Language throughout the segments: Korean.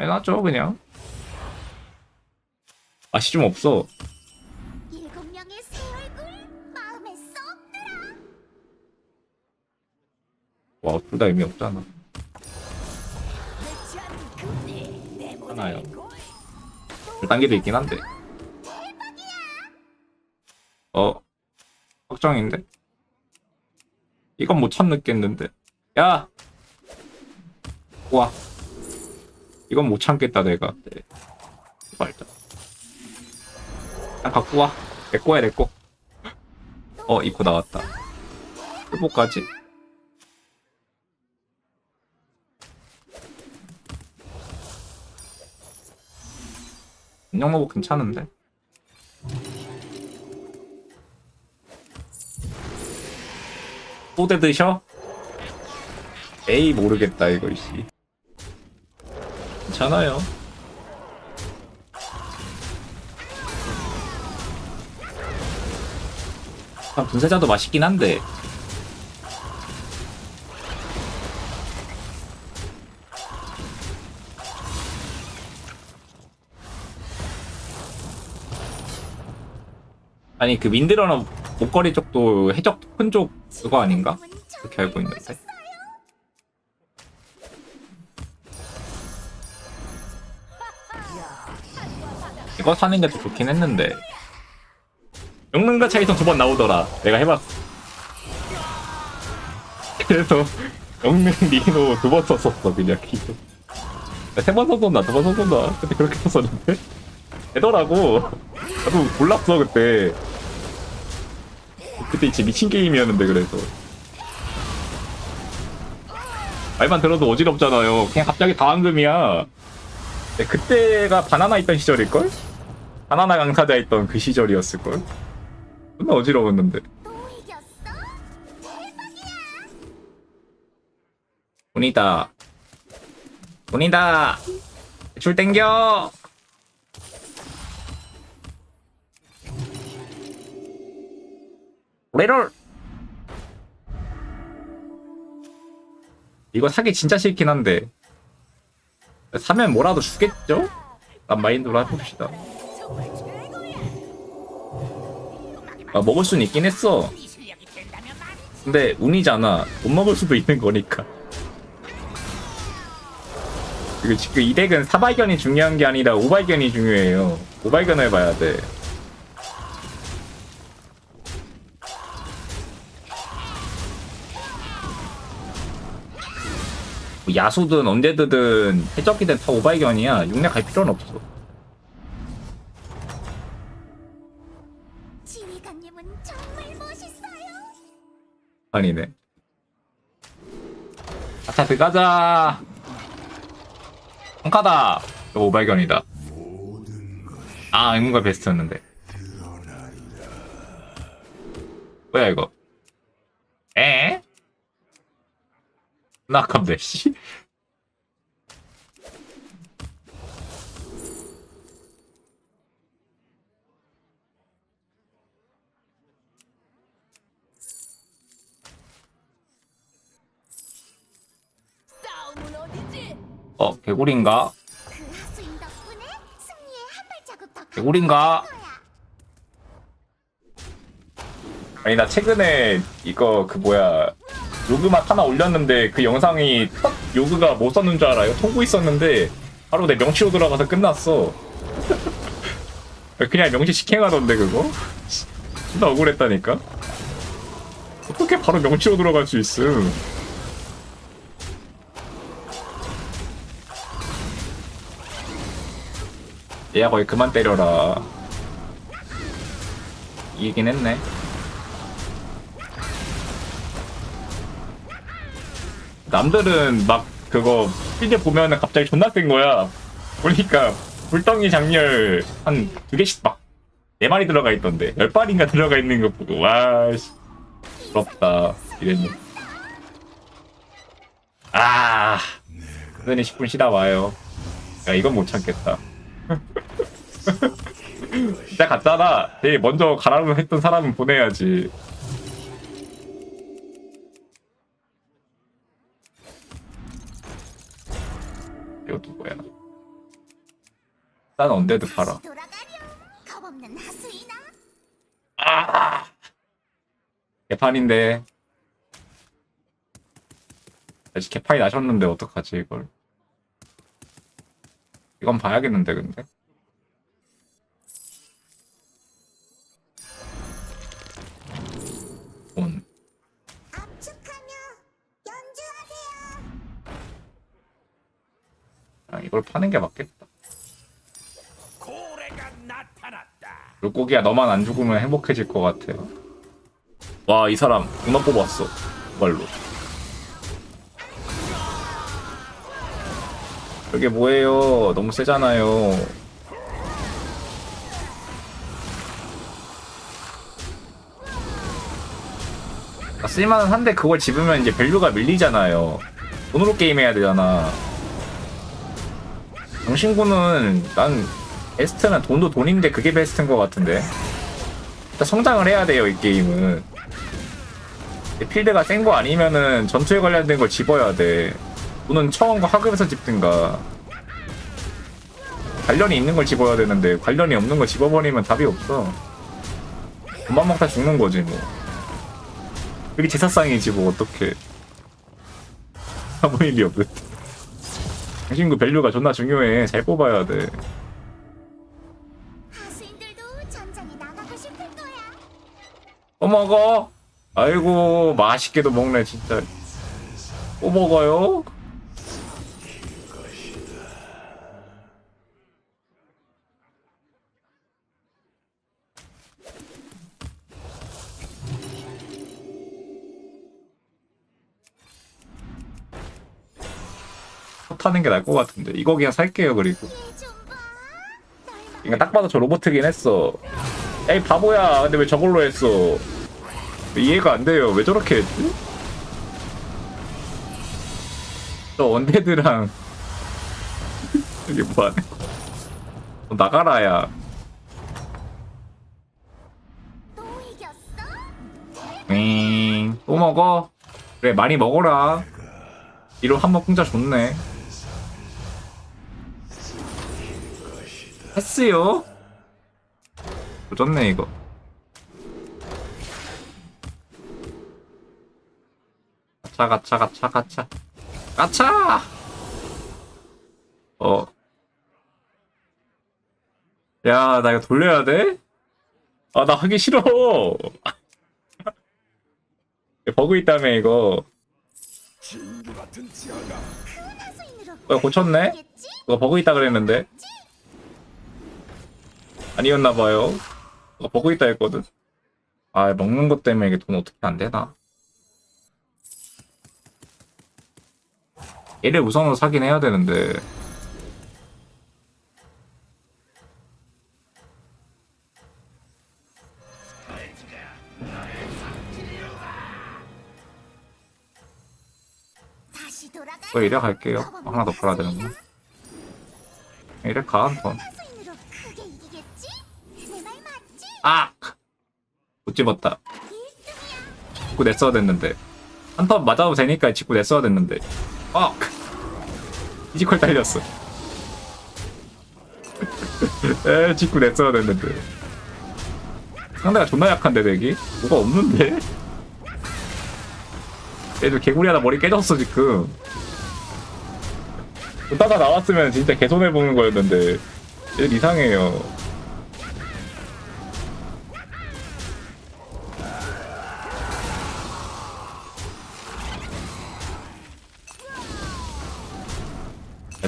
빼놔줘 그냥 맛이 좀 없어 일곱 명의 새 얼굴 마음에 쏙 들어. 와 둘 다 의미 없잖아 그대 내 하나요. 골. 그 단계도 있긴 한데 어 확정인데 이건 못 참겠는데 야 와. 이건 못 참겠다 내가. 네. 말자 그냥 갖고 와내 거야 내거어 이거 나왔다. turbo까지. 인형 로봇 괜찮은데? 또 대 드셔? 에이 모르겠다 이거 씨 괜찮아요. 아, 분쇄자도 맛있긴 한데. 아니 그 민드러너 목걸이 쪽도 해적 큰 쪽 그거 아닌가? 그렇게 알고 있는데 이거 사는 게더 좋긴 했는데. 영능가 차이선 두 번 나오더라. 내가 해봤어 그래서 영능 리노 두 번 썼었어 그냥. 기도 세번 썼었나? 두 번 썼었나? 그때 그렇게 썼었는데? 되더라고. 나도 몰랐어 그때. 그때 진짜 미친 게임이었는데 그래서. 말만 들어도 어지럽잖아요. 그냥 갑자기 다황금이야. 네, 그때가 바나나 있던 시절일걸? 바나나 강타자 있던 그 시절이었을걸? 존나 어지러웠는데? 돈이다 돈이다 줄 땡겨 레롤 이거 사기 진짜 싫긴 한데 사면 뭐라도 주겠죠? 난 마인드로 해봅시다. 아, 먹을 수는 있긴 했어. 근데 운이잖아. 못 먹을 수도 있는 거니까. 그리고 지금 이 덱은 사발견이 중요한 게 아니라 오발견이 중요해요. 오발견을 봐야 돼. 뭐 야수든 언제든 해적이든 다 오발견이야. 육내 갈 필요는 없어. 아니네. 아차 들어가자. 한카다. 이거 오발견이다. 아 의문가 베스트였는데. 뭐야 이거? 에? 나 아깝네 씨. 어 개구리인가? 개구리인가? 아니 나 최근에 이거 그 뭐야 요그맛 하나 올렸는데 그 영상이 딱 요그가 못 썼는 줄 알아요? 통보 있었는데 바로 내 명치로 들어가서 끝났어 그냥 명치 직행하던데 그거? 진짜 억울했다니까 어떻게 바로 명치로 들어갈 수 있음 얘야 거의 그만 때려라 이기긴 했네 남들은 막 그거 필드 보면은 갑자기 존나 센 거야. 보니까 불덩이 장렬 한 두 개씩 막 네 마리 들어가 있던데 열 발인가 들어가 있는 거 보고 와씨 부럽다 이랬네. 아, 선생님 10분 쉬다 와요. 야 이건 못 참겠다. 진짜 갔잖아. 제일 먼저 가라고 했던 사람은 보내야지. 이것도 뭐야? 난 언데드 팔아. 겁없는 하수이나. 아 개판인데 아직 개판이 나셨는데 어떡하지 이걸 이건 봐야겠는데 근데 이걸 파는 게 맞겠다. 고래가 나타났다. 물고기야 너만 안 죽으면 행복해질 것 같아요. 와 이 사람 문어 뽑았어 이걸로. 그게 뭐예요? 너무 세잖아요. 아, 쓸만은 한데 그걸 집으면 이제 밸류가 밀리잖아요. 돈으로 게임해야 되잖아 당신구는 난 베스트는 돈도 돈인데 그게 베스트인 것 같은데. 일단 성장을 해야 돼요 이 게임은. 필드가 센 거 아니면은 전투에 관련된 걸 집어야 돼. 돈은 처음과 하급에서 집든가. 관련이 있는 걸 집어야 되는데 관련이 없는 걸 집어버리면 답이 없어. 돈만 먹다 죽는 거지 뭐. 그게 제사상이지 뭐 어떡해 아무 일이 없듯 당신 그 밸류가 존나 중요해 잘 뽑아야 돼 하수인들도 전장에 나가고 싶을 거야. 또 먹어. 아이고 맛있게도 먹네 진짜. 또 먹어요? 타는 게 나을 것 같은데. 이거 그냥 살게요 그리고. 이거 딱 봐도 저 로보트긴 했어. 야이 바보야. 근데 왜 저걸로 했어? 이해가 안 돼요. 왜 저렇게 했지? 저 원데드랑 이게 뭐하네 너 나가라 야? 윙, 또 먹어? 그래 많이 먹어라. 이로 한번 풍자 좋네 했어요 조졌네 이거 가차 가차 가차 가차 가차 어. 야, 나 이거 돌려야 돼? 아, 나 하기 싫어. 버그 있다며, 이거. 어, 고쳤네? 그거 버그 있다 그랬는데. 아니었나봐요. 그거 버그 있다 했거든. 아, 먹는 것 때문에 이게 돈 어떻게 안 되나? 얘를 우선으로 사긴 해야 되는데. 다시 돌아가. 또 이래 갈게요. 하나 더 팔아야 되는구나. 이래 가, 한 번. 하수인으로 크게 이기겠지? 내 말 맞지? 아! 못 집었다. 1등이야. 직구 냈어야 됐는데. 한 턴 맞아도 되니까 직구 냈어야 됐는데. 아! 피지컬 딸렸어. 에, 직구 냈어야 됐는데. 상대가 존나 약한데, 덱이? 뭐가 없는데? 얘들 개구리 하나 머리 깨졌어, 지금. 따다 나왔으면 진짜 개손해보는 거였는데. 얘들 이상해요.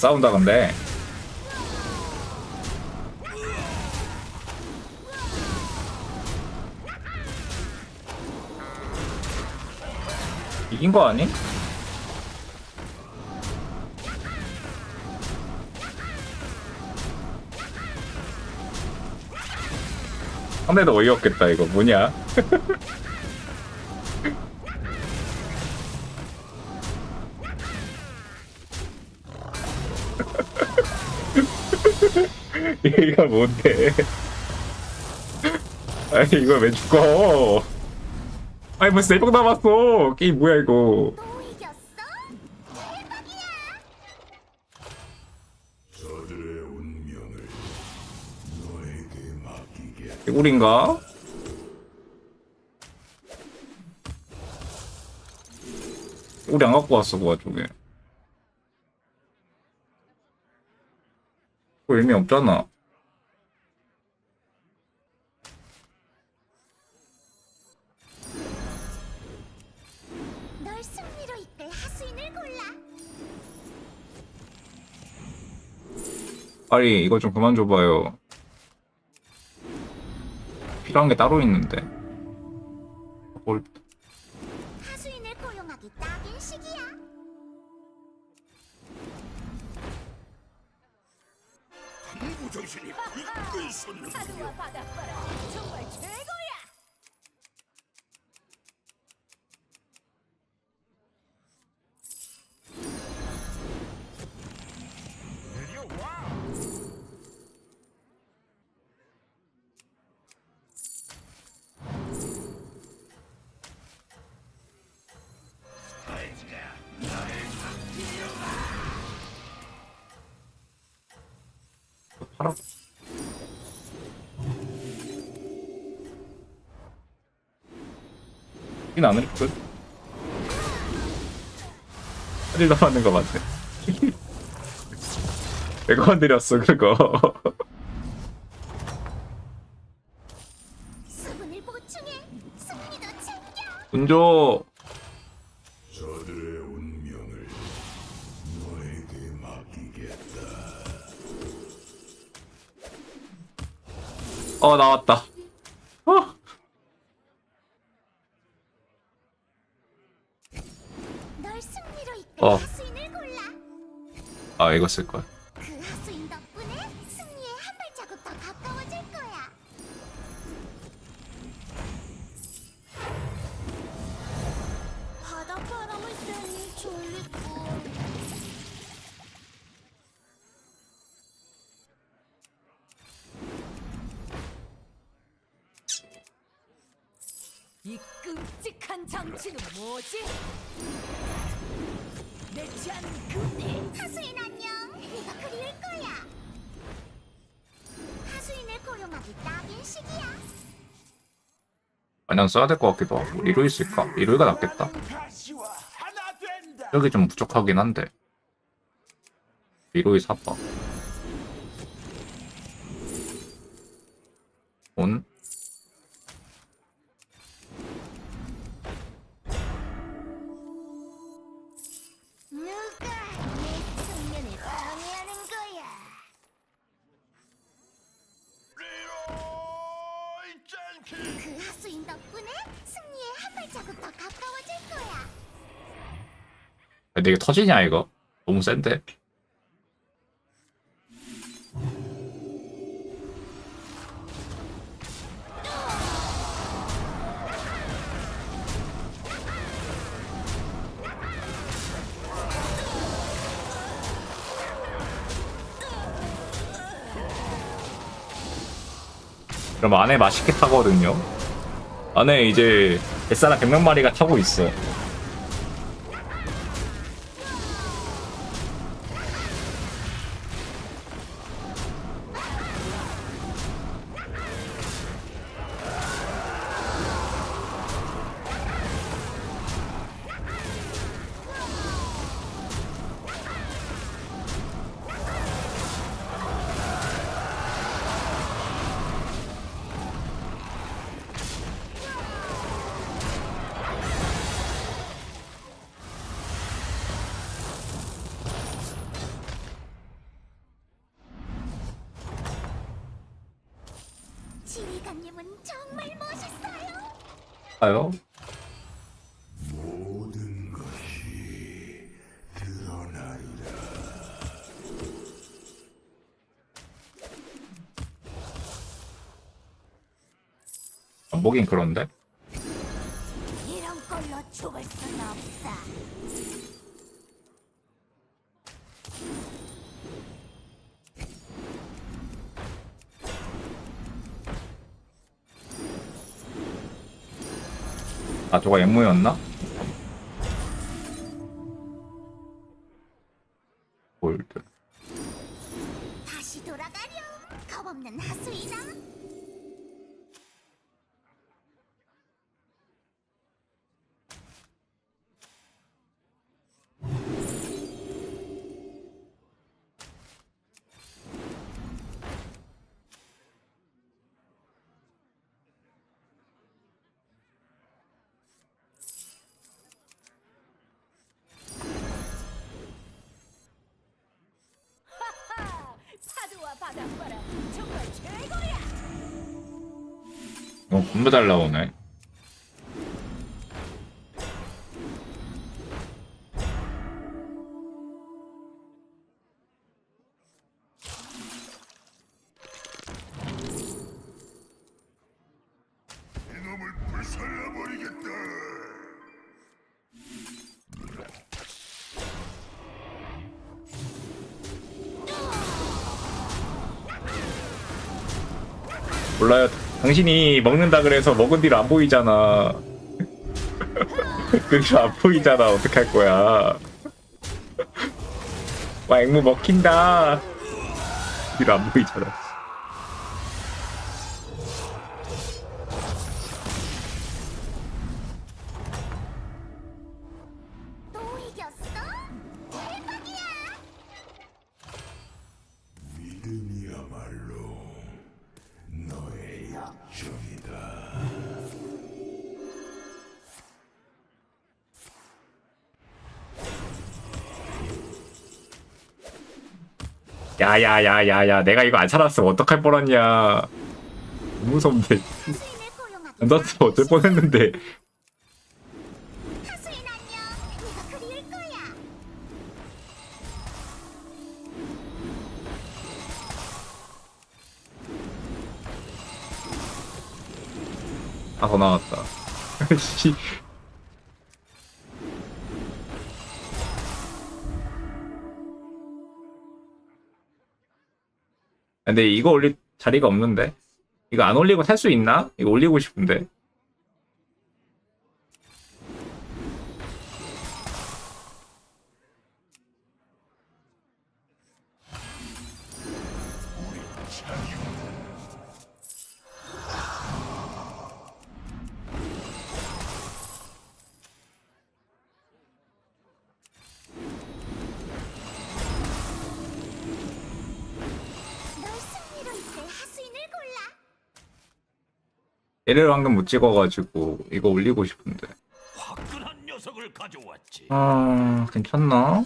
싸운다 근데. 이긴 거 아니? 상대도 어이없겠다 이거. 뭐냐 이거 뭔데? 아니 이거 왜 죽어? 아니 벌써 4명 남았어 게임 뭐야 이거 개구리인가? 개구리 안 갖고 왔어 그 와중에 그거 의미 없잖아. 널 승리로 이끌 하수인을 골라. 빨리 이거 좀 그만 줘봐요. 필요한 게 따로 있는데. 뭘 정신이 이끈 솟는 하루와 바닷바람 정말 최 이는 않을 듯 한일 남았는 거 맞네 내가 건드렸어 그거 수분을 보충해. 승리도 챙겨. 운조 저들의 운명을 너에게 맡기겠다. 어 나왔다 아 이거 쓸 거야. 쐬니 이 끔찍한 장치는 뭐지? 내지 않은 하수인 안녕. 네가 그리울 거야. 하수인을 고용하기 딱인 시기야. 그냥 써야 될 것 같기도 하고 리로 있을까? 리로이가 낫겠다. 여기 좀 부족하긴 한데 리로이 사봐 자국 더 가까워질 거야. 근데 이게 터지냐 이거? 너무 센데 그럼 안에 맛있게 타거든요 안에 이제 뱃사람 100명 마리가 타고 있어 아요? 모든 것이 드러나리라. 안 보긴 그런데 이런 걸로 죽을 순 없어. 아 저거 엠무였나? 어, 잘 나오네. 당신이 먹는다 그래서 먹은 뒤로 안 보이잖아. 그 뒤로 안 보이잖아. 어떡할 거야. 와, 앵무 먹힌다. 뒤로 안 보이잖아. 야야야야야, 내가 이거 안 살았으면 어떡할 뻔했냐. 무섭네. 안 났으면 어쩔 뻔했는데. 하수인 안녕! 네가 그리울 거야! 아, 더 나왔다. 씨. 근데 이거 올릴 자리가 없는데? 이거 안 올리고 살 수 있나? 이거 올리고 싶은데. 얘를 방금 못 찍어가지고 이거 올리고 싶은데. 화끈한 녀석을 가져왔지. 아, 괜찮나?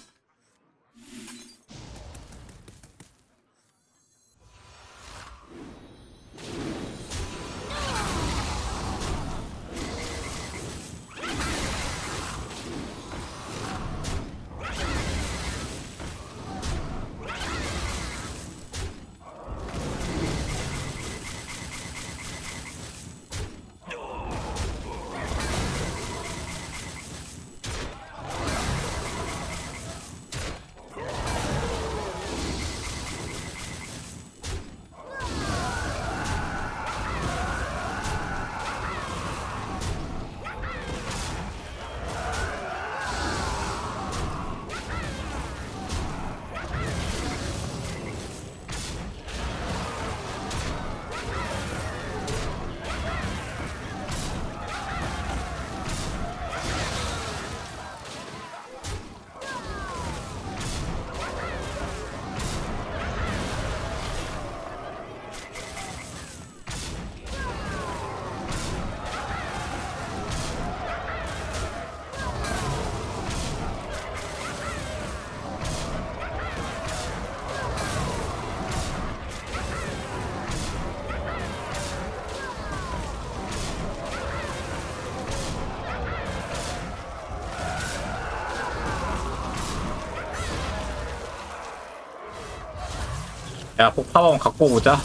야, 꼭 파범 갖고 오자.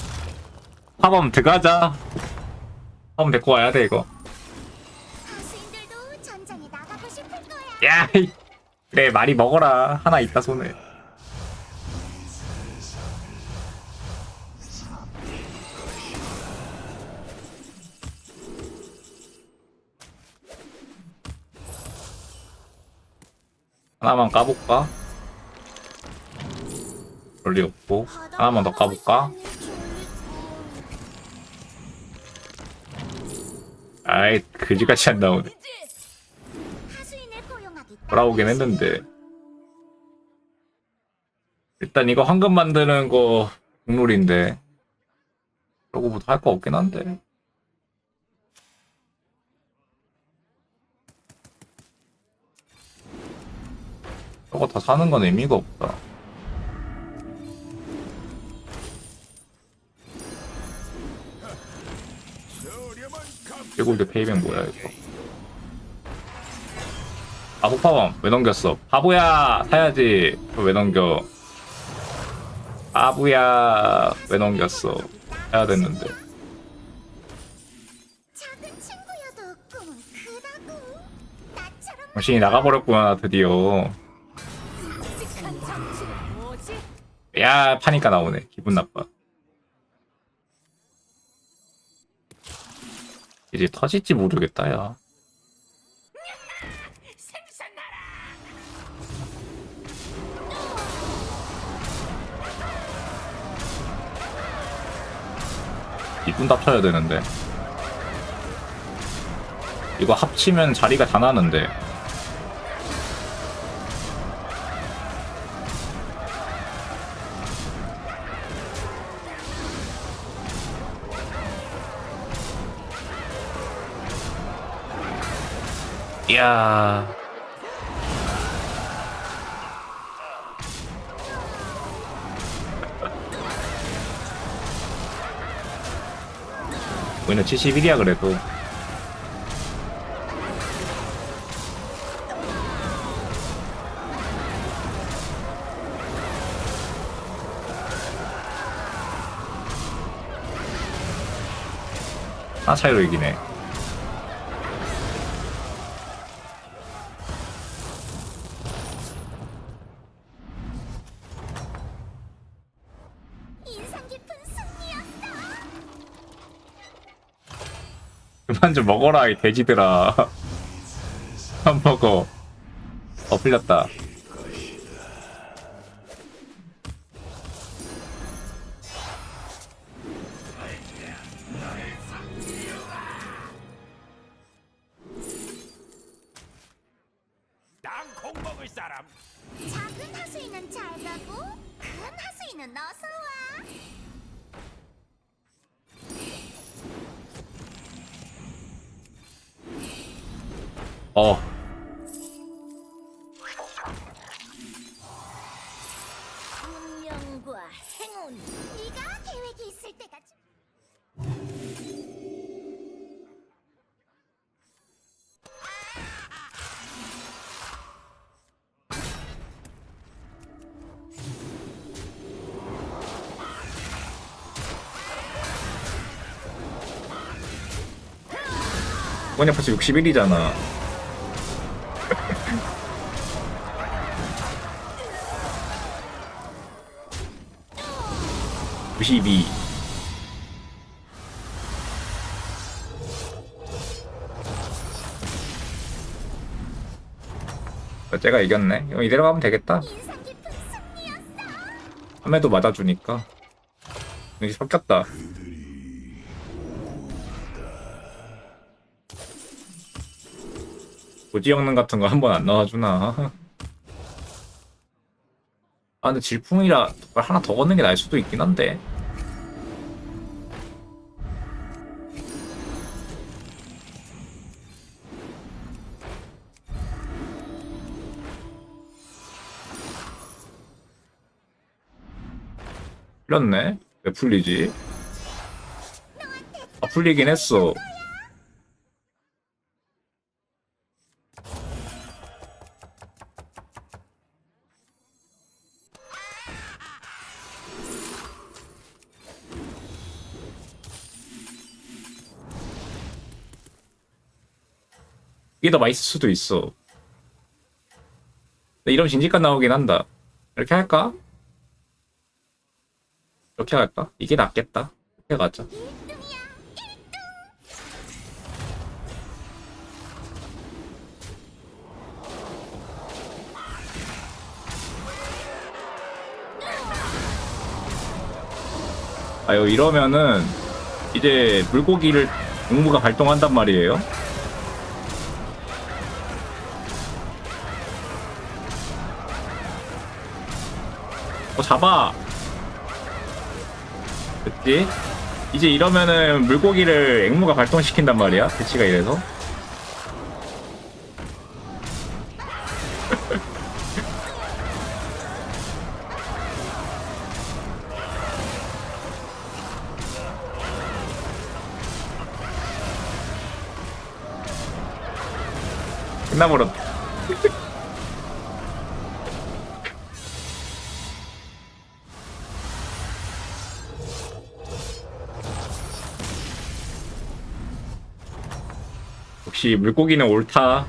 파범 들어가자. 파범 데리고 와야 돼, 이거. 하수인들도 전장에 나가고 싶을 거야! 야, 이. 그래, 많이 먹어라. 하나 있다, 손에. 하나만 까볼까? 리 없고. 하나만 더 까볼까? 아이, 그지같이 안 나오네. 돌아오긴 했는데 일단 이거 황금 만드는 거 국룰인데 그러고부터 할 거 없긴 한데 저거 다 사는 건 의미가 없다 최골드 페이백 뭐야 이거. 아 호파범. 왜 넘겼어? 바보야 사야지. 그거 왜 넘겨? 바보야 왜 넘겼어? 해야 됐는데. 작은 친구여도 꿈은 크다고. 나처럼 정신이 나가버렸구나 드디어. 끔찍한 정치는 뭐지? 야 파니까 나오네. 기분 나빠 이제 터질지 모르겠다 야. 이분 답쳐야 되는데. 이거 합치면 자리가 다 나는데 이야. 우리는 71이야 그래도. 하나 차이로 이기네 그만 좀 먹어라 이 돼지들아. 햄버거 어 풀렸다. 땅콩 먹을 사람. 작은 하수인은 잘 가고 큰 하수인은 어서 와. 어 운명과 행운. 네가 계획이 있을 때가 벌써 61이잖아 92 제가 이겼네. 이거 이대로 가면 되겠다. 함에도 맞아주니까. 여기 섞였다. 고지 영능 같은 거 한 번 안 나와주나. 아, 근데 질풍이라 하나 더 걷는 게 나을 수도 있긴 한데. 풀렸네? 왜 풀리지? 아, 풀리긴 했어. 이게 더 맛있을 수도 있어. 이런 진지감 나오긴 한다. 이렇게 할까? 이렇게 할까? 이게 낫겠다. 이렇게 가자. 아유 이러면은 이제 물고기를 공무가 발동한단 말이에요. 어, 잡아. 됐지? 이제 이러면은 물고기를 앵무가 발동시킨단 말이야. 배치가 이래서. 끝나버렸다. 역시 물고기는 옳다.